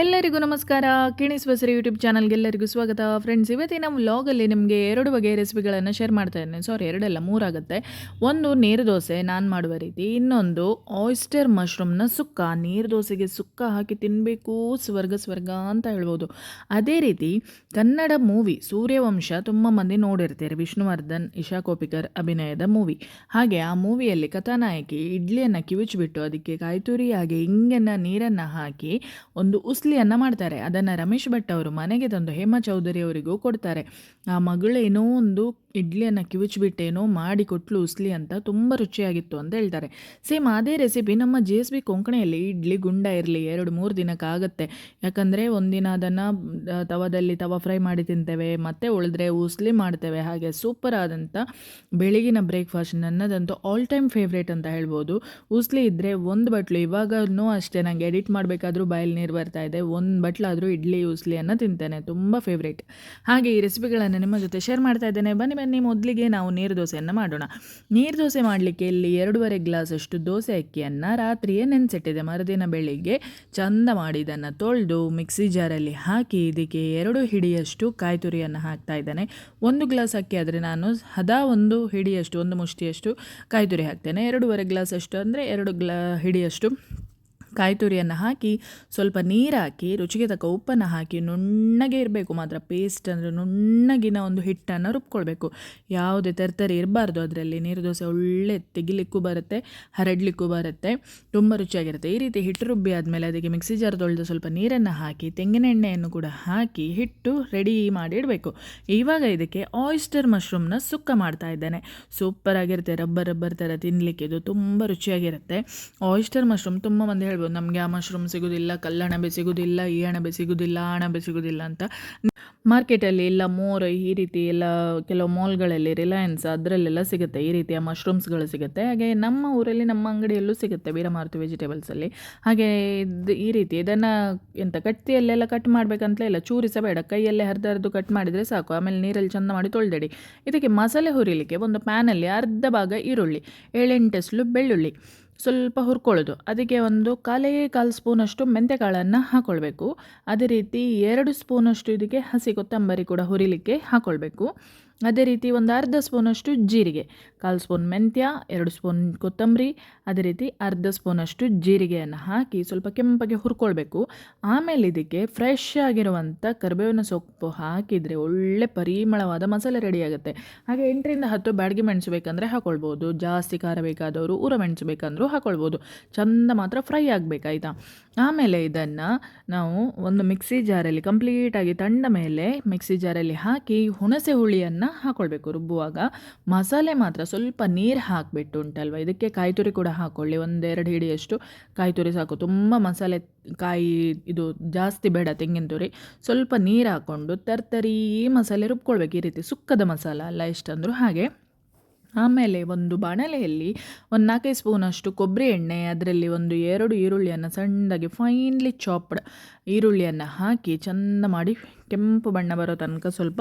ಎಲ್ಲರಿಗೂ ನಮಸ್ಕಾರ. ಕಿಣಿಸುವ ಸರಿ ಯೂಟ್ಯೂಬ್ ಚಾನಲ್ಗೆ ಎಲ್ಲರಿಗೂ ಸ್ವಾಗತ. ಫ್ರೆಂಡ್ಸ್ ಇವತ್ತಿನ ವ್ಲಾಗಲ್ಲಿ ನಿಮಗೆ ಎರಡು ಬಗೆಯ ರೆಸಿಪಿಗಳನ್ನು ಶೇರ್ ಮಾಡ್ತಾ ಇದ್ದೇನೆ. ಸಾರಿ ಎರಡೆಲ್ಲ, ಮೂರಾಗುತ್ತೆ. ಒಂದು ನೀರು ದೋಸೆ ನಾನು ಮಾಡುವ ರೀತಿ, ಇನ್ನೊಂದು ಆಯಿಸ್ಟರ್ ಮಶ್ರೂಮ್ನ ಸುಕ್ಕ. ನೀರು ದೋಸೆಗೆ ಸುಕ್ಕ ಹಾಕಿ ತಿನ್ನಬೇಕು ಸ್ವರ್ಗ ಸ್ವರ್ಗ ಅಂತ ಹೇಳ್ಬೋದು. ಅದೇ ರೀತಿ ಕನ್ನಡ ಮೂವಿ ಸೂರ್ಯವಂಶ ತುಂಬ ಮಂದಿ ನೋಡಿರ್ತಾರೆ. ವಿಷ್ಣುವರ್ಧನ್, ಇಶಾ ಕೋಪಿಕರ್ ಅಭಿನಯದ ಮೂವಿ ಹಾಗೆ ಆ ಮೂವಿಯಲ್ಲಿ ಕಥಾನಾಯಕಿ ಇಡ್ಲಿಯನ್ನು ಕಿವುಚಿಬಿಟ್ಟು, ಅದಕ್ಕೆ ಕಾಯ್ತುರಿಯಾಗಿ ಹಿಂಗನ್ನು ನೀರನ್ನು ಹಾಕಿ ಒಂದು ಉಸ್ಲಿಯನ್ನು ಮಾಡ್ತಾರೆ. ಅದನ್ನು ರಮೇಶ್ ಭಟ್ ಅವರು ಮನೆಗೆ ತಂದು ಹೇಮಾ ಚೌಧರಿ ಅವರಿಗೂ ಕೊಡ್ತಾರೆ. ಆ ಮಗಳೇನೋ ಒಂದು ಇಡ್ಲಿಯನ್ನು ಕಿವುಚ್ಬಿಟ್ಟೇನೋ ಮಾಡಿ ಕೊಟ್ಲು ಉಸ್ಲಿ ಅಂತ ತುಂಬ ರುಚಿಯಾಗಿತ್ತು ಅಂತ ಹೇಳ್ತಾರೆ. ಸೇಮ್ ಅದೇ ರೆಸಿಪಿ ನಮ್ಮ ಜಿ ಎಸ್ ಬಿ ಕೊಂಕಣಿಯಲ್ಲಿ ಇಡ್ಲಿ ಗುಂಡ ಇರಲಿ ಎರಡು ಮೂರು ದಿನಕ್ಕಾಗತ್ತೆ. ಯಾಕಂದರೆ ಒಂದಿನ ಅದನ್ನು ತವದಲ್ಲಿ ತವ ಫ್ರೈ ಮಾಡಿ ತಿಂತೇವೆ, ಮತ್ತೆ ಉಳಿದ್ರೆ ಉಸ್ಲಿ ಮಾಡ್ತೇವೆ. ಹಾಗೆ ಸೂಪರ್ ಆದಂಥ ಬೆಳಗಿನ ಬ್ರೇಕ್ಫಾಸ್ಟ್ ನನ್ನದಂತೂ ಆಲ್ ಟೈಮ್ ಫೇವ್ರೇಟ್ ಅಂತ ಹೇಳ್ಬೋದು. ಉಸ್ಲಿ ಇದ್ದರೆ ಒಂದು ಬಟ್ಲು ಇವಾಗನೂ ಅಷ್ಟೇ. ನನಗೆ ಎಡಿಟ್ ಮಾಡಬೇಕಾದ್ರೂ ಬಾಯಲ್ಲಿ ನೀರು ಬರ್ತಾ ಇದೆ. ಒಂದು ಬಟ್ಲಾದರೂ ಇಡ್ಲಿ ಉಸ್ಲಿಯನ್ನು ತಿಂತೇನೆ. ತುಂಬ ಫೇವ್ರೇಟ್ ಹಾಗೆ ಈ ರೆಸಿಪಿಗಳನ್ನು ನಿಮ್ಮ ಜೊತೆ ಶೇರ್ ಮಾಡ್ತಾ ಇದ್ದೇನೆ. ಬನ್ನಿ ಬನ್ನಿ. ಮೊದಲಿಗೆ ನಾವು ನೀರು ದೋಸೆಯನ್ನು ಮಾಡೋಣ. ನೀರು ದೋಸೆ ಮಾಡಲಿಕ್ಕೆ ಇಲ್ಲಿ ಎರಡೂವರೆ ಗ್ಲಾಸಷ್ಟು ದೋಸೆ ಅಕ್ಕಿಯನ್ನು ರಾತ್ರಿಯೇ ನೆನೆಸಿಟ್ಟಿದೆ. ಮರುದಿನ ಬೆಳಿಗ್ಗೆ ಚಂದ ಮಾಡಿ ಇದನ್ನು ತೊಳೆದು ಮಿಕ್ಸಿ ಜಾರಲ್ಲಿ ಹಾಕಿ ಇದಕ್ಕೆ ಎರಡು ಹಿಡಿಯಷ್ಟು ಕಾಯಿ ತುರಿಯನ್ನು ಹಾಕ್ತಾ ಇದ್ದೇನೆ. ಒಂದು ಗ್ಲಾಸ್ ಅಕ್ಕಿ ಆದರೆ ನಾನು ಹದ ಒಂದು ಹಿಡಿಯಷ್ಟು, ಒಂದು ಮುಷ್ಟಿಯಷ್ಟು ಕಾಯಿ ತುರಿ ಹಾಕ್ತೇನೆ. ಎರಡೂವರೆ ಗ್ಲಾಸ್ ಅಷ್ಟು ಅಂದರೆ ಎರಡು ಗ್ಲಾ ಹಿಡಿಯಷ್ಟು ಕಾಯಿ ತುರಿಯನ್ನು ಹಾಕಿ ಸ್ವಲ್ಪ ನೀರು ಹಾಕಿ, ರುಚಿಗೆ ತಕ್ಕ ಉಪ್ಪನ್ನು ಹಾಕಿ, ನುಣ್ಣಗೆ ಇರಬೇಕು ಮಾತ್ರ. ಪೇಸ್ಟ್ ಅಂದರೆ ನುಣ್ಣಗಿನ ಒಂದು ಹಿಟ್ಟನ್ನು ರುಬ್ಕೊಳ್ಬೇಕು. ಯಾವುದೇ ತರ್ತರಿ ಇರಬಾರ್ದು ಅದರಲ್ಲಿ. ನೀರು ದೋಸೆ ಒಳ್ಳೆ ತೆಗಿಲಿಕ್ಕೂ ಬರುತ್ತೆ, ಹರಡಲಿಕ್ಕೂ ಬರುತ್ತೆ, ತುಂಬ ರುಚಿಯಾಗಿರುತ್ತೆ. ಈ ರೀತಿ ಹಿಟ್ಟು ರುಬ್ಬಿ ಆದಮೇಲೆ ಅದಕ್ಕೆ ಮಿಕ್ಸಿ ಜಾರ್ ತೊಳೆದು ಸ್ವಲ್ಪ ನೀರನ್ನು ಹಾಕಿ, ತೆಂಗಿನ ಎಣ್ಣೆಯನ್ನು ಕೂಡ ಹಾಕಿ ಹಿಟ್ಟು ರೆಡಿ ಮಾಡಿ ಇಡಬೇಕು. ಇವಾಗ ಇದಕ್ಕೆ ಆಯಿಸ್ಟರ್ ಮಶ್ರೂಮ್ನ ಸುಕ್ಕ ಮಾಡ್ತಾ ಇದ್ದೇನೆ. ಸೂಪರ್ ಆಗಿರುತ್ತೆ, ರಬ್ಬರ್ ರಬ್ಬರ್ ಥರ ತಿನ್ನಲಿಕ್ಕೆ ಇದು ತುಂಬ ರುಚಿಯಾಗಿರುತ್ತೆ. ಆಯಿಸ್ಟರ್ ಮಶ್ರೂಮ್ ತುಂಬ ಮಂದಿ ಹೇಳ್ಬೋದು ನಮಗೆ ಆ ಮಶ್ರೂಮ್ ಸಿಗೋದಿಲ್ಲ, ಕಲ್ಲಣಬೆ ಸಿಗೋದಿಲ್ಲ ಈ ಅಣಬೆ ಸಿಗೋದಿಲ್ಲ ಆ ಅಣಬೆ ಸಿಗೋದಿಲ್ಲ ಅಂತ. ಮಾರ್ಕೆಟಲ್ಲಿ ಇಲ್ಲ ಮೋರ್ ಈ ರೀತಿ ಎಲ್ಲ ಕೆಲವು ಮಾಲ್ಗಳಲ್ಲಿ ರಿಲಯನ್ಸ್ ಅದರಲ್ಲೆಲ್ಲ ಸಿಗುತ್ತೆ, ಈ ರೀತಿಯ ಮಶ್ರೂಮ್ಸ್ಗಳು ಸಿಗುತ್ತೆ. ಹಾಗೆ ನಮ್ಮ ಊರಲ್ಲಿ, ನಮ್ಮ ಅಂಗಡಿಯಲ್ಲೂ ಸಿಗುತ್ತೆ ವೀರಮಾರುತಿ ವೆಜಿಟೇಬಲ್ಸಲ್ಲಿ ಹಾಗೆ ಇದು ಈ ರೀತಿ ಇದನ್ನು ಎಂತ ಕಟ್ಟಿಯಲ್ಲೆಲ್ಲ ಕಟ್ ಮಾಡಬೇಕಂತಲೇ ಇಲ್ಲ, ಚೂರಿಸಬೇಡ, ಕೈಯಲ್ಲೇ ಹರಿದು ಹರಿದು ಕಟ್ ಮಾಡಿದರೆ ಸಾಕು, ಆಮೇಲೆ ನೀರಲ್ಲಿ ಚಂದ ಮಾಡಿ ತೊಳೆದಿಡಿ. ಇದಕ್ಕೆ ಮಸಾಲೆ ಹುರಿಲಿಕ್ಕೆ ಒಂದು ಪ್ಯಾನಲ್ಲಿ ಅರ್ಧ ಭಾಗ ಈರುಳ್ಳಿ ಏಳೆಂಟೆಸ್ಲು ಬೆಳ್ಳುಳ್ಳಿ. ಸ್ವಲ್ಪ ಹುರ್ಕೊಳ್ಳೋದು. ಅದಕ್ಕೆ ಒಂದು ಕಾಲಿಗೆ ಕಾಲು ಸ್ಪೂನಷ್ಟು ಮೆಂತ್ಯಕಾಳನ್ನು ಹಾಕ್ಕೊಳ್ಬೇಕು ಅದೇ ರೀತಿ ಎರಡು ಸ್ಪೂನಷ್ಟು ಇದಕ್ಕೆ ಹಸಿ ಕೊತ್ತಂಬರಿ ಕೂಡ ಹುರಿಲಿಕ್ಕೆ ಹಾಕ್ಕೊಳ್ಬೇಕು ಅದೇ ರೀತಿ ಒಂದು ಅರ್ಧ ಸ್ಪೂನಷ್ಟು ಜೀರಿಗೆ, ಕಾಲು ಸ್ಪೂನ್ ಮೆಂತ್ಯ, ಎರಡು ಸ್ಪೂನ್ ಕೊತ್ತಂಬರಿ, ಅದೇ ರೀತಿ ಅರ್ಧ ಸ್ಪೂನಷ್ಟು ಜೀರಿಗೆಯನ್ನು ಹಾಕಿ ಸ್ವಲ್ಪ ಕೆಂಪಗೆ ಹುರ್ಕೊಳ್ಬೇಕು. ಆಮೇಲೆ ಇದಕ್ಕೆ ಫ್ರೆಶ್ ಆಗಿರುವಂಥ ಕರಿಬೇವಿನ ಸೊಪ್ಪು ಹಾಕಿದರೆ ಒಳ್ಳೆ ಪರಿಮಳವಾದ ಮಸಾಲೆ ರೆಡಿಯಾಗುತ್ತೆ ಹಾಗೆ ಎಂಟರಿಂದ ಹತ್ತು ಬ್ಯಾಡಿಗೆ ಮೆಣಸು ಬೇಕಂದರೆ ಹಾಕೊಳ್ಬೋದು. ಜಾಸ್ತಿ ಖಾರ ಬೇಕಾದವರು ಊರ ಮೆಣಸು ಬೇಕಂದರೂ ಹಾಕೊಳ್ಬೋದು. ಚಂದ ಮಾತ್ರ ಫ್ರೈ ಆಗಬೇಕಾಯ್ತಾ? ಆಮೇಲೆ ಇದನ್ನು ನಾವು ಒಂದು ಮಿಕ್ಸಿ ಜಾರಲ್ಲಿ ಕಂಪ್ಲೀಟಾಗಿ ತಂಡ ಮೇಲೆ ಮಿಕ್ಸಿ ಜಾರಲ್ಲಿ ಹಾಕಿ ಹುಣಸೆ ಹುಳಿಯನ್ನು ಹಾಕ್ಕೊಳ್ಬೇಕು ರುಬ್ಬುವಾಗ. ಮಸಾಲೆ ಮಾತ್ರ ಸ್ವಲ್ಪ ನೀರು ಹಾಕಿಬಿಟ್ಟು ಉಂಟಲ್ವ? ಇದಕ್ಕೆ ಕಾಯಿ ತುರಿ ಕೂಡ ಹಾಕ್ಕೊಳ್ಳಿ ಒಂದೆರಡು ಹಿಡಿಯಷ್ಟು. ಕಾಯಿ ತುರಿ ಸಾಕು, ತುಂಬ ಮಸಾಲೆ ಕಾಯಿ ಇದು ಜಾಸ್ತಿ ಬೇಡ ತೆಂಗಿನ ತುರಿ. ಸ್ವಲ್ಪ ನೀರು ಹಾಕ್ಕೊಂಡು ತರ್ತರಿ ಮಸಾಲೆ ರುಬ್ಕೊಳ್ಬೇಕು, ಈ ರೀತಿ ಸುಕ್ಕದ ಮಸಾಲ ಅಲ್ಲ ಎಷ್ಟಂದರೂ ಹಾಗೆ. ಆಮೇಲೆ ಒಂದು ಬಾಣಲೆಯಲ್ಲಿ ಒಂದು ನಾಲ್ಕೈದು ಸ್ಪೂನಷ್ಟು ಕೊಬ್ಬರಿ ಎಣ್ಣೆ, ಅದರಲ್ಲಿ ಒಂದು ಎರಡು ಈರುಳ್ಳಿಯನ್ನು ಸಣ್ಣದಾಗಿ ಫೈನ್ಲಿ ಚಾಪ್ಡ್ ಈರುಳ್ಳಿಯನ್ನು ಹಾಕಿ ಚೆಂದ ಮಾಡಿ ಕೆಂಪು ಬಣ್ಣ ಬರೋ ತನಕ ಸ್ವಲ್ಪ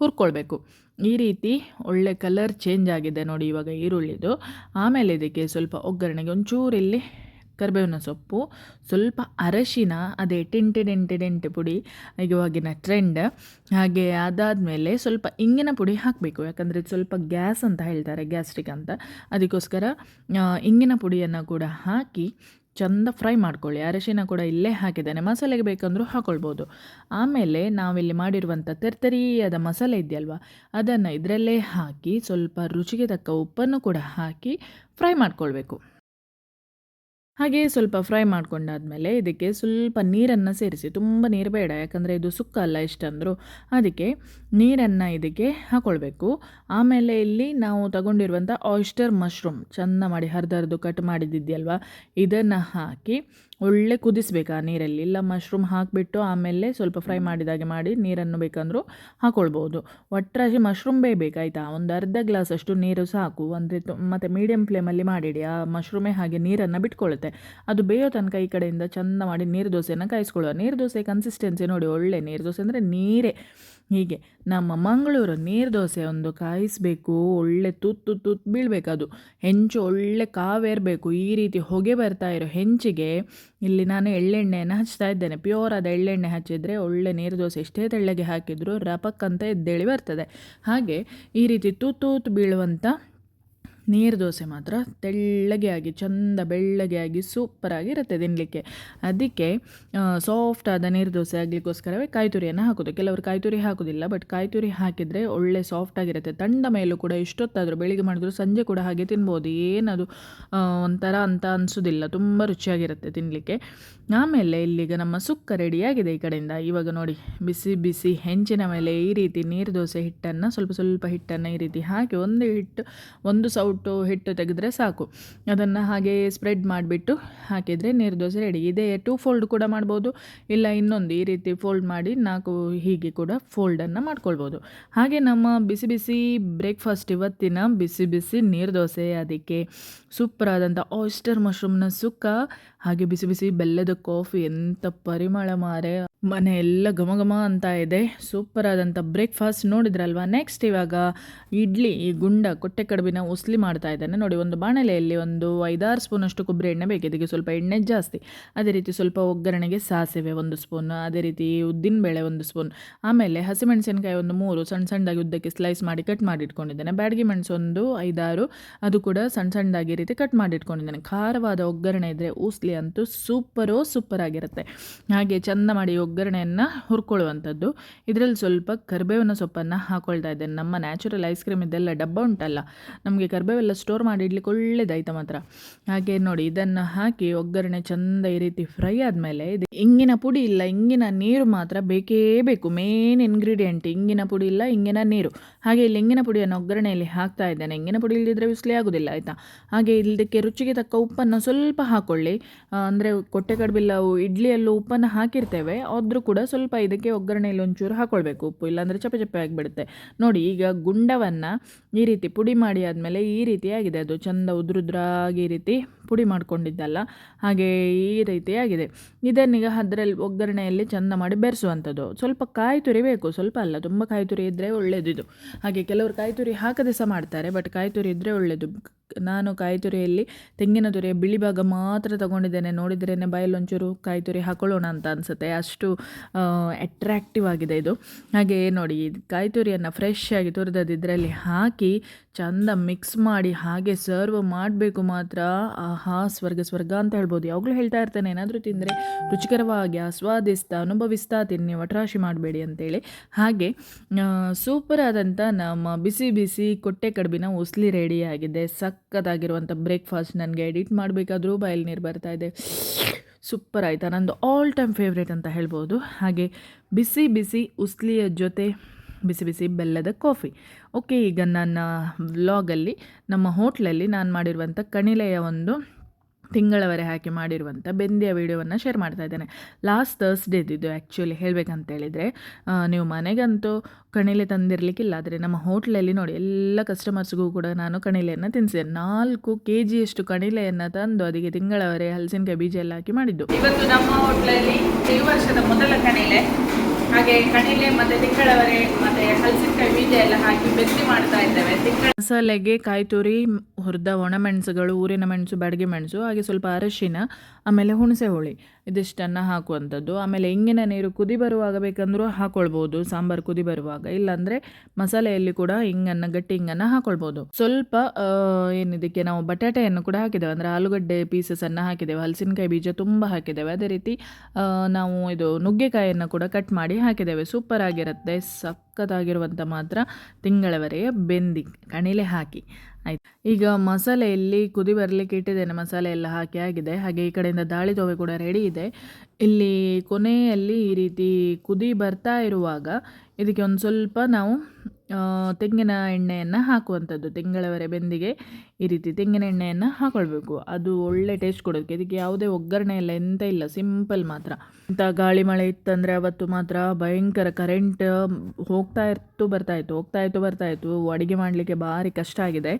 ಹುರ್ಕೊಳ್ಬೇಕು. ಈ ರೀತಿ ಒಳ್ಳೆ ಕಲರ್ ಚೇಂಜ್ ಆಗಿದೆ ನೋಡಿ ಇವಾಗ ಈರುಳ್ಳಿದು. ಆಮೇಲೆ ಇದಕ್ಕೆ ಸ್ವಲ್ಪ ಒಗ್ಗರಣೆಗೆ ಒಂಚೂರು ಇಲ್ಲಿ ಕರಿಬೇವಿನ ಸೊಪ್ಪು, ಸ್ವಲ್ಪ ಅರಶಿನ, ಅದೇ ಟಿಂಟೆ ಡೆಂಟೆ ಡೆಂಟೆ ಪುಡಿ, ಇವಾಗಿನ ಟ್ರೆಂಡ್ ಹಾಗೆ ಅದಾದಮೇಲೆ ಸ್ವಲ್ಪ ಇಂಗಿನ ಪುಡಿ ಹಾಕಬೇಕು. ಯಾಕಂದರೆ ಸ್ವಲ್ಪ ಗ್ಯಾಸ್ ಅಂತ ಹೇಳ್ತಾರೆ, ಗ್ಯಾಸ್ಟ್ರಿಕ್ ಅಂತ. ಅದಕ್ಕೋಸ್ಕರ ಇಂಗಿನ ಪುಡಿಯನ್ನು ಕೂಡ ಹಾಕಿ ಚಂದ ಫ್ರೈ ಮಾಡ್ಕೊಳ್ಳಿ. ಅರಶಿನ ಕೂಡ ಇಲ್ಲೇ ಹಾಕಿದ್ದಾನೆ. ಮಸಾಲೆಗೆ ಬೇಕಂದರೂ ಹಾಕ್ಕೊಳ್ಬೋದು ಆಮೇಲೆ ನಾವಿಲ್ಲಿ ಮಾಡಿರುವಂಥ ತೆರ್ತರಿಯಾದ ಮಸಾಲೆ ಇದೆಯಲ್ವ, ಅದನ್ನು ಇದರಲ್ಲೇ ಹಾಕಿ ಸ್ವಲ್ಪ ರುಚಿಗೆ ತಕ್ಕ ಉಪ್ಪನ್ನು ಕೂಡ ಹಾಕಿ ಫ್ರೈ ಮಾಡ್ಕೊಳ್ಬೇಕು. ಹಾಗೆ ಸ್ವಲ್ಪ ಫ್ರೈ ಮಾಡ್ಕೊಂಡಾದಮೇಲೆ ಇದಕ್ಕೆ ಸ್ವಲ್ಪ ನೀರನ್ನು ಸೇರಿಸಿ, ತುಂಬ ನೀರು ಬೇಡ, ಯಾಕಂದರೆ ಇದು ಸುಕ್ಕ ಅಲ್ಲ ಇಷ್ಟಂದರು ಅದಕ್ಕೆ ನೀರನ್ನು ಇದಕ್ಕೆ ಹಾಕ್ಕೊಳ್ಬೇಕು ಆಮೇಲೆ ಇಲ್ಲಿ ನಾವು ತಗೊಂಡಿರುವಂಥ ಆಯಿಸ್ಟರ್ ಮಶ್ರೂಮ್ ಚೆಂದ ಮಾಡಿ ಹರಿದು ಕಟ್ ಮಾಡಿದ್ದಿದೆಯಲ್ವ ಇದನ್ನು ಹಾಕಿ ಒಳ್ಳೆ ಕುದಿಸ್ಬೇಕು ಆ ನೀರಲ್ಲಿ. ಇಲ್ಲ ಮಶ್ರೂಮ್ ಹಾಕಿಬಿಟ್ಟು ಆಮೇಲೆ ಸ್ವಲ್ಪ ಫ್ರೈ ಮಾಡಿದಾಗೆ ಮಾಡಿ ನೀರನ್ನು ಬೇಕಂದರೂ ಹಾಕ್ಕೊಳ್ಬೋದು ಒಟ್ಟರಾಗಿ ಮಶ್ರೂಮ್ ಬೇಯಬೇಕಾಯ್ತಾ ಒಂದು ಅರ್ಧ ಗ್ಲಾಸ್ ಅಷ್ಟು ನೀರು ಸಾಕು. ಅಂದರೆ ಮತ್ತು ಮೀಡಿಯಮ್ ಫ್ಲೇಮಲ್ಲಿ ಮಾಡಿಡಿ. ಆ ಮಶ್ರೂಮೇ ಹಾಗೆ ನೀರನ್ನು ಬಿಟ್ಕೊಳ್ಳುತ್ತೆ ಅದು ಬೇಯೋ ತನಕ ಈ ಕಡೆಯಿಂದ ಚೆಂದ ಮಾಡಿ ನೀರು ದೋಸೆಯನ್ನು ಕಾಯಿಸ್ಕೊಳ್ಳುವ. ನೀರು ದೋಸೆ ಕನ್ಸಿಸ್ಟೆನ್ಸಿ ನೋಡಿ ಒಳ್ಳೆ ನೀರು ದೋಸೆ ಅಂದರೆ ನೀರೇ. ಹೀಗೆ ನಮ್ಮ ಮಂಗಳೂರು ನೀರು ದೋಸೆ ಒಂದು ಕಾಯಿಸಬೇಕು, ಒಳ್ಳೆ ತುತ್ತು ತುತ್ತು ಬೀಳಬೇಕದು ಹೆಂಚು ಒಳ್ಳೆ ಕಾವೇರಬೇಕು ಈ ರೀತಿ ಹೊಗೆ ಬರ್ತಾ ಇರೋ ಹೆಂಚಿಗೆ ಇಲ್ಲಿ ನಾನು ಎಳ್ಳೆಣ್ಣೆಯನ್ನು ಹಚ್ತಾ ಇದ್ದೇನೆ. ಪ್ಯೂರ್ ಆದ ಎಳ್ಳೆಣ್ಣೆ ಹಚ್ಚಿದರೆ ಒಳ್ಳೆ ನೀರು ದೋಸೆ ಎಷ್ಟೇ ತೆಳ್ಳಗೆ ಹಾಕಿದರೂ ರಪಕ್ಕಂತ ಎದ್ದೇಳಿ ಬರ್ತದೆ. ಹಾಗೆ ಈ ರೀತಿ ತುತ್ತು ತೂತು ಬೀಳುವಂಥ ನೀರು ದೋಸೆ ಮಾತ್ರ ತೆಳ್ಳಗೆ ಆಗಿ, ಚಂದ ಬೆಳ್ಳಗೆ ಆಗಿ ಸೂಪರಾಗಿರುತ್ತೆ ತಿನ್ನಲಿಕ್ಕೆ ಅದಕ್ಕೆ ಸಾಫ್ಟ್ ಆದ ನೀರು ದೋಸೆ ಆಗಲಿಕ್ಕೋಸ್ಕರವೇ ಕಾಯಿ ತುರಿಯನ್ನು ಹಾಕೋದು. ಕೆಲವರು ಕಾಯಿ ತುರಿ ಹಾಕೋದಿಲ್ಲ ಬಟ್ ಕಾಯಿ ತುರಿ ಹಾಕಿದರೆ ಒಳ್ಳೆ ಸಾಫ್ಟ್ ಆಗಿರುತ್ತೆ. ತಂಡ ಮೇಲೂ ಕೂಡ ಇಷ್ಟೊತ್ತಾದರೂ ಬೆಳಿಗ್ಗೆ ಮಾಡಿದ್ರು ಸಂಜೆ ಕೂಡ ಹಾಗೆ ತಿನ್ಬೋದು. ಏನದು ಒಂಥರ ಅಂತ ಅನಿಸೋದಿಲ್ಲ. ತುಂಬ ರುಚಿಯಾಗಿರುತ್ತೆ ತಿನ್ನಲಿಕ್ಕೆ ಆಮೇಲೆ ಇಲ್ಲಿಗ ನಮ್ಮ ಸುಕ್ಕ ರೆಡಿಯಾಗಿದೆ ಈ ಕಡೆಯಿಂದ. ಇವಾಗ ನೋಡಿ, ಬಿಸಿ ಬಿಸಿ ಹೆಂಚಿನ ಮೇಲೆ ಈ ರೀತಿ ನೀರು ದೋಸೆ ಹಿಟ್ಟನ್ನು ಸ್ವಲ್ಪ ಸ್ವಲ್ಪ ಹಿಟ್ಟನ್ನು ಈ ರೀತಿ ಹಾಕಿ ಒಂದು ಹಿಟ್ಟು, ಒಂದು ಸೌಟು ಹಿಟ್ಟು ತೆಗೆದ್ರೆ ಸಾಕು. ಅದನ್ನು ಹಾಗೆ ಸ್ಪ್ರೆಡ್ ಮಾಡಿಬಿಟ್ಟು ಹಾಕಿದರೆ ನೀರು ದೋಸೆ ರೆಡಿ ಇದೇ ಟೂ ಫೋಲ್ಡ್ ಕೂಡ ಮಾಡ್ಬೋದು. ಇಲ್ಲ ಇನ್ನೊಂದು ಈ ರೀತಿ ಫೋಲ್ಡ್ ಮಾಡಿ ನಾಲ್ಕು ಹೀಗೆ ಕೂಡ ಫೋಲ್ಡನ್ನು ಮಾಡ್ಕೊಳ್ಬೋದು. ಹಾಗೆ ನಮ್ಮ ಬಿಸಿ ಬಿಸಿ ಬ್ರೇಕ್ಫಾಸ್ಟ್ ಇವತ್ತಿನ ಬಿಸಿ ಬಿಸಿ ನೀರು ದೋಸೆ ಅದಕ್ಕೆ ಸೂಪರ್ ಆದಂಥ ಆಯಿಸ್ಟರ್ ಮಶ್ರೂಮ್ನ ಸುಕ್ಕ, ಹಾಗೆ ಬಿಸಿ ಬಿಸಿ ಬೆಲ್ಲದ ಕಾಫಿ ಎಂಥ ಪರಿಮಳ ಮಾರೆ. ಮನೆ ಎಲ್ಲ ಘಮ ಘಮ ಅಂತ ಇದೆ. ಸೂಪರ್ ಆದಂಥ ಬ್ರೇಕ್ಫಾಸ್ಟ್ ನೋಡಿದ್ರಲ್ವಾ? ನೆಕ್ಸ್ಟ್ ಇವಾಗ ಇಡ್ಲಿ, ಈ ಗುಂಡ, ಕೊಟ್ಟೆ ಕಡುಬಿನ, ಉಸ್ಲಿ ಮಾಡ್ತಾ ಇದ್ದಾನೆ. ನೋಡಿ, ಒಂದು ಬಾಣಲೆಯಲ್ಲಿ ಒಂದು ಐದಾರು ಸ್ಪೂನಷ್ಟು ಕೊಬ್ಬರಿ ಎಣ್ಣೆ ಬೇಕು. ಇದಕ್ಕೆ ಸ್ವಲ್ಪ ಎಣ್ಣೆ ಜಾಸ್ತಿ. ಅದೇ ರೀತಿ ಸ್ವಲ್ಪ ಒಗ್ಗರಣೆಗೆ ಸಾಸಿವೆ ಒಂದು ಸ್ಪೂನ್, ಅದೇ ರೀತಿ ಉದ್ದಿನಬೇಳೆ ಒಂದು ಸ್ಪೂನ್, ಆಮೇಲೆ ಹಸಿಮೆಣಸಿನಕಾಯಿ ಒಂದು ಮೂರು ಸಣ್ಣ ಸಣ್ಣದಾಗಿ ಉದ್ದಕ್ಕೆ ಸ್ಲೈಸ್ ಮಾಡಿ ಕಟ್ ಮಾಡಿ ಇಟ್ಕೊಂಡಿದ್ದೇನೆ ಬ್ಯಾಡಗಿ ಮೆಣಸು ಒಂದು, ಐದಾರು, ಅದು ಕೂಡ ಸಣ್ಣ ಸಣ್ಣದಾಗಿ ರೀತಿ ಕಟ್ ಮಾಡಿ ಇಟ್ಕೊಂಡಿದ್ದೇನೆ ಖಾರವಾದ ಒಗ್ಗರಣೆ ಇದ್ದರೆ ಊಸ್ಲಿ ಅಂತೂ ಸೂಪರೋ ಸೂಪರ್ ಆಗಿರುತ್ತೆ. ಹಾಗೆ ಚಂದ ಮಾಡಿ ಒಗ್ಗರಣೆಯನ್ನು ಹುರ್ಕೊಳ್ಳುವಂಥದ್ದು. ಇದರಲ್ಲಿ ಸ್ವಲ್ಪ ಕರಿಬೇವಿನ ಸೊಪ್ಪನ್ನು ಹಾಕೊಳ್ತಾ ಇದ್ದೇನೆ. ನಮ್ಮ ನ್ಯಾಚುರಲ್ ಐಸ್ ಕ್ರೀಮ್ ಇದೆಲ್ಲ ಡಬ್ಬ ಉಂಟಲ್ಲ, ನಮಗೆ ಕರಿಬೇವೆಲ್ಲ ಸ್ಟೋರ್ ಮಾಡಿ ಇಡ್ಲಿಕ್ಕೆ ಒಳ್ಳೇದಾಯ್ತು ಮಾತ್ರ. ಹಾಗೆ ನೋಡಿ, ಇದನ್ನು ಹಾಕಿ ಒಗ್ಗರಣೆ ಚಂದ ಈ ರೀತಿ ಫ್ರೈ ಆದಮೇಲೆ ಇದು ಇಂಗಿನ ಪುಡಿ ಇಲ್ಲ, ಇಂಗಿನ ನೀರು ಮಾತ್ರ ಬೇಕೇ ಬೇಕು ಮೇನ್ ಇಂಗ್ರೀಡಿಯೆಂಟ್ ಇಂಗಿನ ಪುಡಿ ಇಲ್ಲ, ಇಂಗಿನ ನೀರು. ಹಾಗೆ ಇಲ್ಲಿ ಇಂಗಿನ ಪುಡಿಯನ್ನು ಒಗ್ಗರಣೆಯಲ್ಲಿ ಹಾಕ್ತಾ ಇದ್ದೇನೆ. ಇಂಗಿನ ಪುಡಿ ಇಲ್ಲದಿದ್ದರೆ ಬಿಸಿಲಿ ಆಗೋದಿಲ್ಲ, ಆಯಿತಾ? ಹಾಗೆ ಇದಕ್ಕೆ ರುಚಿಗೆ ತಕ್ಕ ಉಪ್ಪನ್ನು ಸ್ವಲ್ಪ ಹಾಕ್ಕೊಳ್ಳಿ ಅಂದರೆ ಕೊಟ್ಟೆ ಕಡಬಿಲ್ಲ ಇಡ್ಲಿಯಲ್ಲೂ ಉಪ್ಪನ್ನು ಹಾಕಿರ್ತೇವೆ. ಆದರೂ ಕೂಡ ಸ್ವಲ್ಪ ಇದಕ್ಕೆ ಒಗ್ಗರಣೆಯಲ್ಲಿ ಒಂಚೂರು ಹಾಕ್ಕೊಳ್ಬೇಕು ಉಪ್ಪು ಇಲ್ಲಾಂದರೆ ಚಪ್ಪೆ ಚಪ್ಪೆ ಆಗಿಬಿಡುತ್ತೆ. ನೋಡಿ, ಈಗ ಗುಂಡವನ್ನು ಈ ರೀತಿ ಪುಡಿ ಮಾಡಿ ಆದಮೇಲೆ ಈ ರೀತಿ ಆಗಿದೆ ಅದು ಚಂದ ಉದ್ರುದ್ರಾಗಿ ರೀತಿ. ಪುಡಿ ಮಾಡ್ಕೊಂಡಿದ್ದಲ್ಲ, ಹಾಗೆ ಈ ರೀತಿಯಾಗಿದೆ. ಇದನ್ನೀಗ ಅದರಲ್ಲಿ ಒಗ್ಗರಣೆಯಲ್ಲಿ ಚಂದ ಮಾಡಿ ಬೆರೆಸುವಂಥದ್ದು. ಸ್ವಲ್ಪ ಕಾಯಿ ತುರಿ ಬೇಕು, ಸ್ವಲ್ಪ ಅಲ್ಲ, ತುಂಬ ಕಾಯಿ ತುರಿ ಇದ್ದರೆ ಒಳ್ಳೆಯದಿದು ಹಾಗೆ ಕೆಲವರು ಕಾಯಿ ತುರಿ ಹಾಕದೆ ಸಹ ಮಾಡ್ತಾರೆ, ಬಟ್ ಕಾಯಿ ತುರಿ ಇದ್ದರೆ ಒಳ್ಳೆಯದು ನಾನು ಕಾಯಿ ತುರಿಯಲ್ಲಿ ತೆಂಗಿನ ತುರಿಯ ಬಿಳಿ ಭಾಗ ಮಾತ್ರ ತಗೊಂಡಿದ್ದೇನೆ. ನೋಡಿದ್ರೇ ಬಯಲೊಂಚೂರು ಕಾಯಿ ತುರಿ ಹಾಕೊಳ್ಳೋಣ ಅಂತ ಅನಿಸುತ್ತೆ. ಅಷ್ಟು ಅಟ್ರಾಕ್ಟಿವ್ ಆಗಿದೆ ಇದು. ಹಾಗೆ ನೋಡಿ ಕಾಯಿ ತುರಿಯನ್ನು ಫ್ರೆಶ್ ಆಗಿ ತುರಿದದ್ದು ಇದರಲ್ಲಿ ಹಾಕಿ ಚಂದ ಮಿಕ್ಸ್ ಮಾಡಿ ಹಾಗೆ ಸರ್ವ್ ಮಾಡಬೇಕು ಮಾತ್ರ. ಆಹಾ, ಸ್ವರ್ಗ ಸ್ವರ್ಗ ಅಂತ ಹೇಳ್ಬೋದು. ಯಾವಾಗಲೂ ಹೇಳ್ತಾ ಇರ್ತೇನೆ, ಏನಾದರೂ ತಿಂದರೆ ರುಚಿಕರವಾಗಿ ಆಸ್ವಾದಿಸ್ತಾ, ಅನುಭವಿಸ್ತಾ ತಿನ್ನಿ, ವಟ್ರಾಶಿ ಮಾಡಬೇಡಿ ಅಂತೇಳಿ. ಹಾಗೆ ಸೂಪರ್ ಆದಂಥ ನಮ್ಮ ಬಿಸಿ ಬಿಸಿ ಕೊಟ್ಟೆ ಕಡುಬಿನ ಉಸ್ಲಿ ರೆಡಿ ಆಗಿದೆ. ಸಕ್ಕತ್ತಾಗಿರುವಂಥ ಬ್ರೇಕ್ಫಾಸ್ಟ್ ನನಗೆ ಎಡಿಟ್ ಮಾಡಬೇಕಾದ್ರೂ ಬಾಯಲ್ಲಿ ನೀರು ಬರ್ತಾ ಇದೆ. ಸೂಪರ್ ಆಯಿತಾ? ನಂದು ಆಲ್ ಟೈಮ್ ಫೇವ್ರೇಟ್ ಅಂತ ಹೇಳ್ಬೋದು. ಹಾಗೆ, ಬಿಸಿ ಬಿಸಿ ಉಸ್ಲಿಯ ಜೊತೆ ಬಿಸಿ ಬಿಸಿ ಬೆಲ್ಲದ ಕಾಫಿ. ಓಕೆ, ಈಗ ನನ್ನ ವ್ಲಾಗಲ್ಲಿ, ನಮ್ಮ ಹೋಟ್ಲಲ್ಲಿ ನಾನು ಮಾಡಿರುವಂಥ ಕಣಿಲೆಯ ಒಂದು ತಿಂಗಳವರೆ ಹಾಕಿ ಮಾಡಿರುವಂಥ ಬೆಂದಿಯ ವಿಡಿಯೋವನ್ನು ಶೇರ್ ಮಾಡ್ತಾ ಇದ್ದೇನೆ. ಲಾಸ್ಟ್ ತರ್ಸ್ಡೇದು ಇದು ಆ್ಯಕ್ಚುಲಿ ಹೇಳಬೇಕಂತೇಳಿದರೆ ನೀವು ಮನೆಗಂತೂ ಕಣಿಲೆ ತಂದಿರಲಿಕ್ಕಿಲ್ಲ, ಆದರೆ ನಮ್ಮ ಹೋಟ್ಲಲ್ಲಿ ನೋಡಿ ಎಲ್ಲ ಕಸ್ಟಮರ್ಸ್ಗೂ ಕೂಡ ನಾನು ಕಣಿಲೆಯನ್ನು ತಿನ್ನಿಸಿದೆ ನಾಲ್ಕು ಕೆ ಜಿಯಷ್ಟು ಕಣಿಲೆಯನ್ನು ತಂದು ಅದಕ್ಕೆ ತಿಂಗಳವರೆ ಹಲಸಿನಕಾಯಿ ಬೀಜ ಎಲ್ಲ ಹಾಕಿ ಮಾಡಿದ್ದು. ಇವತ್ತು ನಮ್ಮ ಹೋಟ್ಲಲ್ಲಿ ಈ ವರ್ಷದ ಮೊದಲ ಕಣಿಲೆ. ಹಾಗೆ ಕಣಿಲೆ ಮತ್ತೆ ತಿಂಗಳವರೆ ಮತ್ತೆ ಹಲಸಿನಕಾಯಿ ಬೀಜ ಎಲ್ಲ ಹಾಕಿ ಬೆತ್ತಿ ಮಾಡ್ತಾ ಇದ್ದೇವೆ. ತಿಂಗಳ ಮಸಾಲೆಗೆ ಕಾಯಿ ತುರಿ, ಹುರಿದ ಒಣಮೆಣಸುಗಳು ಊರಿನ ಮೆಣಸು, ಬಾಡಿಗೆ ಮೆಣಸು, ಹಾಗೆ ಸ್ವಲ್ಪ ಅರಶಿನ, ಆಮೇಲೆ ಹುಣಸೆ ಹುಳಿ. ಇದಿಷ್ಟನ್ನು ಹಾಕುವಂಥದ್ದು. ಆಮೇಲೆ ಇಂಗಿನ ನೀರು ಕುದಿ ಬರುವಾಗ ಬೇಕಂದರೂ ಹಾಕೊಳ್ಬೋದು. ಸಾಂಬಾರು ಕುದಿ ಬರುವಾಗ. ಇಲ್ಲಾಂದರೆ ಮಸಾಲೆಯಲ್ಲಿ ಕೂಡ ಹಿಂಗನ್ನು, ಗಟ್ಟಿ ಹಿಂಗನ್ನು ಹಾಕೊಳ್ಬೋದು. ಸ್ವಲ್ಪ ಏನಿದಕ್ಕೆ ನಾವು ಬಟಾಟೆಯನ್ನು ಕೂಡ ಹಾಕಿದ್ದೇವೆ. ಅಂದರೆ ಆಲೂಗಡ್ಡೆ ಪೀಸಸನ್ನು ಹಾಕಿದ್ದೇವೆ. ಹಲಸಿನಕಾಯಿ ಬೀಜ ತುಂಬ ಹಾಕಿದ್ದೇವೆ. ಅದೇ ರೀತಿ ನಾವು ಇದು ನುಗ್ಗೆಕಾಯಿಯನ್ನು ಕೂಡ ಕಟ್ ಮಾಡಿ ಹಾಕಿದ್ದೇವೆ. ಸೂಪರ್ ಆಗಿರುತ್ತೆ. ಸಖತ್ತಾಗಿರುವಂಥ ಮಾತ್ರ ತಿಂಗಳವರೆಗೆ ಬೆಂದಿ, ಕಣಿಲೆ ಹಾಕಿ. ಆಯ್ತು. ಈಗ ಮಸಾಲೆಯಲ್ಲಿ ಕುದಿ ಬರಲಿಕ್ಕೆ ಇಟ್ಟಿದ್ದೇನೆ, ಮಸಾಲೆ ಎಲ್ಲ ಹಾಕಿ ಆಗಿದೆ. ಹಾಗೆ ಈ ಕಡೆಯಿಂದ ದಾಳಿ ತೋವೆ ಕೂಡ ರೆಡಿ ಇದೆ. ಇಲ್ಲಿ ಕೊನೆಯಲ್ಲಿ ಈ ರೀತಿ ಕುದಿ ಬರ್ತಾ ಇರುವಾಗ ಇದಕ್ಕೆ ಒಂದು ಸ್ವಲ್ಪ ನಾವು ತೆಂಗಿನ ಎಣ್ಣೆಯನ್ನು ಹಾಕುವಂಥದ್ದು. ತಿಂಗಳವರೆ ಬೆಂದಿಗೆ ಈ ರೀತಿ ತೆಂಗಿನ ಎಣ್ಣೆಯನ್ನು ಹಾಕೊಳ್ಬೇಕು. ಅದು ಒಳ್ಳೆ ಟೇಸ್ಟ್ ಕೊಡೋದಕ್ಕೆ ಇದಕ್ಕೆ ಯಾವುದೇ ಒಗ್ಗರಣೆ ಇಲ್ಲ, ಎಂತ ಇಲ್ಲ ಸಿಂಪಲ್ ಮಾತ್ರ. ಇಂಥ ಗಾಳಿ ಮಳೆ ಇತ್ತಂದರೆ ಅವತ್ತು ಮಾತ್ರ ಭಯಂಕರ ಕರೆಂಟ್ ಹೋಗ್ತಾ ಇತ್ತು ಬರ್ತಾ ಇತ್ತು, ಹೋಗ್ತಾ ಇತ್ತು, ಬರ್ತಾ ಇತ್ತು. ಅಡುಗೆ ಮಾಡಲಿಕ್ಕೆ ಭಾರಿ ಕಷ್ಟ ಆಗಿದೆ.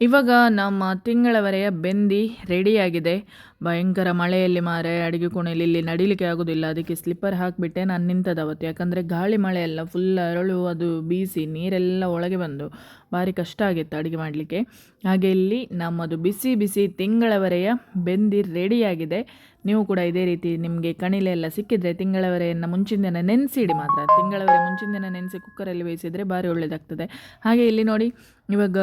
ಇವಾಗ ನಮ್ಮ ತಿಂಗಳವರೆಯ ಬೆಂದಿ ರೆಡಿಯಾಗಿದೆ. ಭಯಂಕರ ಮಳೆಯಲ್ಲಿ ಮಾರೆ, ಅಡುಗೆ ಕೋಣೆಯಲ್ಲಿ ಇಲ್ಲಿ ನಡಿಲಿಕ್ಕೆ ಆಗೋದಿಲ್ಲ. ಅದಕ್ಕೆ ಸ್ಲಿಪ್ಪರ್ ಹಾಕಿಬಿಟ್ಟೆ ನಾನು ನಿಂತದವತ್ತು. ಯಾಕಂದರೆ ಗಾಳಿ ಮಳೆ ಎಲ್ಲ ಫುಲ್ ಅರಳು, ಅದು ಬೀಸಿ ನೀರೆಲ್ಲ ಒಳಗೆ ಬಂದು ಭಾರಿ ಕಷ್ಟ ಆಗಿತ್ತು ಅಡುಗೆ ಮಾಡಲಿಕ್ಕೆ. ಹಾಗೆ ಇಲ್ಲಿ ನಮ್ಮದು ಬಿಸಿ ಬಿಸಿ ತಿಂಗಳವರೆಯ ಬೆಂದಿ ರೆಡಿಯಾಗಿದೆ. ನೀವು ಕೂಡ ಇದೇ ರೀತಿ ನಿಮಗೆ ಕಣಿಲೆ ಎಲ್ಲ ಸಿಕ್ಕಿದ್ರೆ ತಿಂಗಳವರೆಯನ್ನು ಮುಂಚಿನ ದಿನ ನೆನೆಸಿಡಿ ಮಾತ್ರ. ತಿಂಗಳವರೆ ಮುಂಚಿನ ದಿನ ನೆನೆಸಿ ಕುಕ್ಕರಲ್ಲಿ ಬೇಯಿಸಿದರೆ ಭಾರಿ ಒಳ್ಳೆಯದಾಗ್ತದೆ ಹಾಗೆ ಇಲ್ಲಿ ನೋಡಿ, ಇವಾಗ,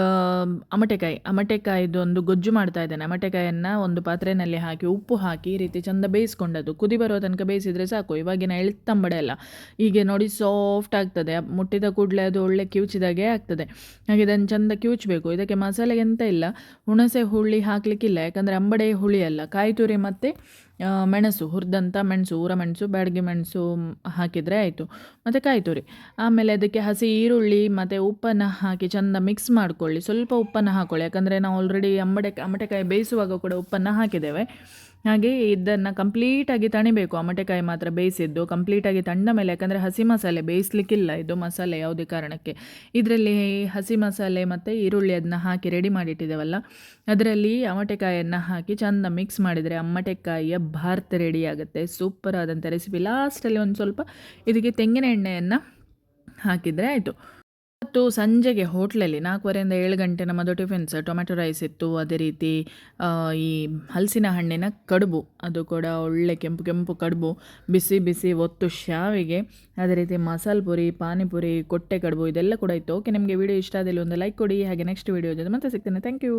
ಅಮಟೆಕಾಯಿ, ಅಮಟೆಕಾಯಿದು ಒಂದು ಗೊಜ್ಜು ಮಾಡ್ತಾ ಇದ್ದೇನೆ. ಅಮಟೆಕಾಯನ್ನು ಒಂದು ಪಾತ್ರೆಯಲ್ಲಿ ಹಾಕಿ, ಉಪ್ಪು ಹಾಕಿ ಈ ರೀತಿ ಚಂದ ಬೇಯಿಸ್ಕೊಂಡದ್ದು. ಕುದಿ ಬರೋ ತನಕ ಬೇಯಿಸಿದರೆ ಸಾಕು. ಇವಾಗಿನ ಎಳ್ತಂಬಡೆ ಅಲ್ಲ. ಹೀಗೆ ನೋಡಿ ಸಾಫ್ಟ್ ಆಗ್ತದೆ. ಮುಟ್ಟಿದ ಕೂಡಲೇ ಅದು ಒಳ್ಳೆ ಕಿವುಚಿದಾಗೆ ಆಗ್ತದೆ. ಹಾಗೆ ಇದನ್ನು ಚಂದ ಕಿವುಚಬೇಕು. ಇದಕ್ಕೆ ಮಸಾಲೆ ಎಂತ ಇಲ್ಲ. ಹುಣಸೆ ಹುಳಿ ಹಾಕಲಿಕ್ಕಿಲ್ಲ. ಯಾಕಂದರೆ ಅಂಬಡೆ ಹುಳಿ ಅಲ್ಲ. ಕಾಯಿ ತುರಿ ಮತ್ತು ಮೆಣಸು ಹುರಿದಂಥ ಮೆಣಸು, ಊರ ಮೆಣಸು, ಬ್ಯಾಡಗಿ ಮೆಣಸು ಹಾಕಿದರೆ ಆಯಿತು. ಮತ್ತು ಕಾಯಿ ತುರಿ. ಆಮೇಲೆ ಅದಕ್ಕೆ ಹಸಿ ಈರುಳ್ಳಿ, ಮತ್ತು ಉಪ್ಪನ್ನು ಹಾಕಿ ಚೆಂದ ಮಿಕ್ಸ್ ಮಾಡ್ಕೊಳ್ಳಿ. ಸ್ವಲ್ಪ ಉಪ್ಪನ್ನು ಹಾಕ್ಕೊಳ್ಳಿ ಯಾಕಂದರೆ ನಾವು ಆಲ್ರೆಡಿ ಅಂಬಡೆ ಅಂಬಟೆಕಾಯಿ ಬೇಯಿಸುವಾಗ ಕೂಡ ಉಪ್ಪನ್ನು ಹಾಕಿದ್ದೇವೆ. ಹಾಗೆ ಇದನ್ನು ಕಂಪ್ಲೀಟಾಗಿ ತಣಿಬೇಕು. ಅಮಟೆಕಾಯಿ ಮಾತ್ರ ಬೇಯಿಸಿದ್ದು ಕಂಪ್ಲೀಟಾಗಿ ತಣ್ಣ ಮೇಲೆ, ಯಾಕಂದರೆ ಹಸಿ ಮಸಾಲೆ ಬೇಯಿಸ್ಲಿಕ್ಕಿಲ್ಲ ಇದು ಮಸಾಲೆ ಯಾವುದೇ ಕಾರಣಕ್ಕೆ. ಇದರಲ್ಲಿ ಹಸಿ ಮಸಾಲೆ ಮತ್ತು ಈರುಳ್ಳಿ ಅದನ್ನ ಹಾಕಿ ರೆಡಿ ಮಾಡಿಟ್ಟಿದ್ದೇವಲ್ಲ, ಅದರಲ್ಲಿ ಅಮಟೆಕಾಯನ್ನು ಹಾಕಿ ಚೆಂದ ಮಿಕ್ಸ್ ಮಾಡಿದರೆ ಅಮ್ಮಟೆಕಾಯಿಯ ಭಾರತ ರೆಡಿ ಆಗುತ್ತೆ. ಸೂಪರ್ ಆದಂಥ ರೆಸಿಪಿ ಲಾಸ್ಟಲ್ಲಿ ಒಂದು ಸ್ವಲ್ಪ, ಇದಕ್ಕೆ ತೆಂಗಿನ ಎಣ್ಣೆಯನ್ನು ಹಾಕಿದರೆ ಆಯಿತು. ಮತ್ತು ಸಂಜೆಗೆ ಹೋಟ್ಲಲ್ಲಿ ನಾಲ್ಕೂವರೆಯಿಂದ ಏಳು ಗಂಟೆ ನಮ್ಮದು ಟಿಫಿನ್ಸ್ ಟೊಮೆಟೊ ರೈಸ್ ಇತ್ತು, ಅದೇ ರೀತಿ ಈ ಹಲಸಿನ ಹಣ್ಣಿನ ಕಡುಬು, ಅದು ಕೂಡ ಒಳ್ಳೆ ಕೆಂಪು ಕೆಂಪು ಕಡುಬು, ಬಿಸಿ ಬಿಸಿ ಒತ್ತು ಶಾವಿಗೆ, ಅದೇ ರೀತಿ ಮಸಾಲೆ ಪುರಿ ಪಾನಿಪುರಿ ಕೊಟ್ಟೆ ಕಡುಬು, ಇದೆಲ್ಲ ಕೂಡ ಇತ್ತು. ಓಕೆ ನಿಮಗೆ ವಿಡಿಯೋ ಇಷ್ಟ ಆದಲ್ಲಿ ಒಂದು ಲೈಕ್ ಕೊಡಿ, ಹಾಗೆ ನೆಕ್ಸ್ಟ್ ವಿಡಿಯೋ ಜೊತೆ ಮತ್ತೆ ಸಿಗ್ತೇನೆ. Thank you